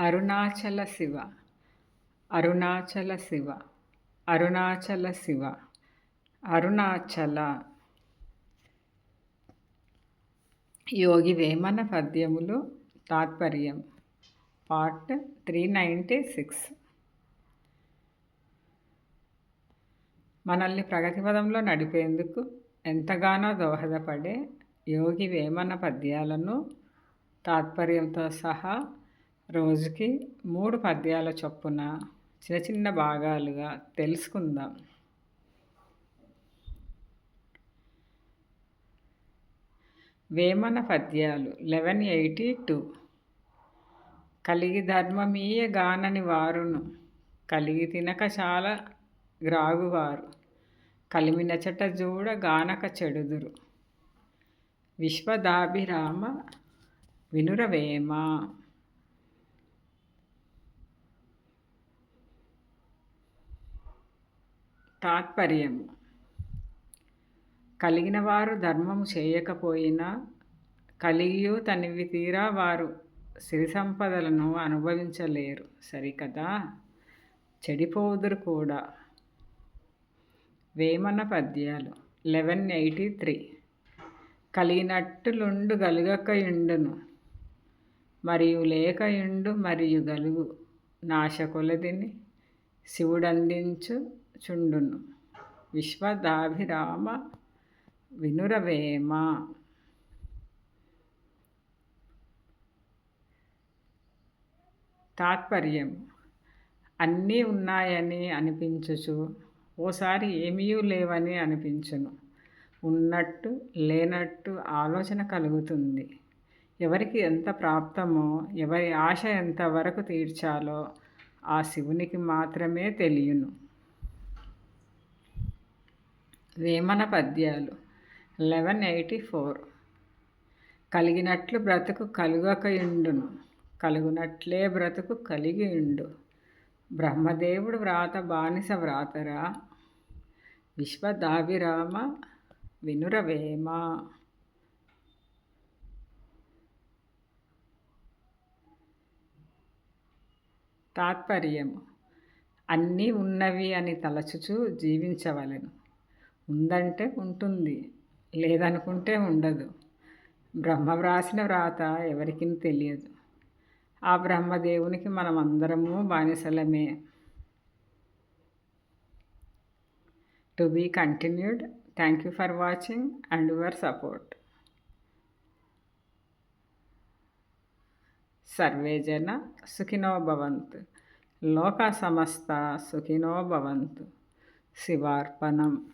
అరుణాచల శివ అరుణాచల శివ అరుణాచల శివ అరుణాచల. యోగి వేమన పద్యములు తాత్పర్యం part three ninety six. మనల్ని ప్రగతి పదంలో నడిపేందుకు ఎంతగానో దోహదపడే యోగి వేమన పద్యాలను తాత్పర్యంతో సహా రోజుకి మూడు పద్యాల చొప్పున చిన్న చిన్న భాగాలుగా తెలుసుకుందాం. వేమన పద్యాలు లెవెన్ ఎయిటీ టూ. కలిగి ధర్మమీయ గానని వారును. కలిగి తినక చాలా గ్రాగువారు కలిమినచట జూడ గానక చెడుదురు. విశ్వదాభిరామ వినురవేమ. తాత్పర్యం కలిగిన వారు ధర్మము చేయకపోయినా కలిగియు తనివి తీరా వారు సిరి సంపదలను అనుభవించలేరు. సరికదా? చెడిపోదురు కూడా. వేమన పద్యాలు. Eleven eighty three. కలిగినట్టులుండు గలుగకయుండును మరియు లేకయుండు మరియు గలుగు. నాశకొలదిని శివుడందించు చుండును. విశ్వదాభిరామ వినురవేమ. తాత్పర్యం. అన్నీ ఉన్నాయని అనిపించుచు ఓసారి ఏమీ లేవని అనిపించును. ఉన్నట్టు లేనట్టు ఆలోచన కలుగుతుంది. ఎవరికి ఎంత ప్రాప్తమో ఎవరి ఆశ ఎంతవరకు తీర్చాలో ఆ శివునికి మాత్రమే తెలియను. వేమన పద్యాలు. Eleven eighty four. కలిగినట్లు బ్రతుకు కలుగకయుండును కలుగునట్లే బ్రతుకు కలిగి ఉండు బ్రహ్మదేవుడు వ్రాత బానిస వ్రాతరా? విశ్వదాభిరామ వినురవేమ తాత్పర్యము. అన్నీ ఉన్నవి అని తలచుచూ జీవించవలను. ఉందంటే ఉంటుంది లేదనుకుంటే ఉండదు. బ్రహ్మ వ్రాసిన వ్రాత ఎవరికి తెలియదు. ఆ బ్రహ్మదేవునికి మనం అందరము బానిసలమే. To be continued thank you for watching and your support. Survey జన సుఖినో భవంతు. లోక సమస్త సుఖినో భవంతు. శివార్పణం.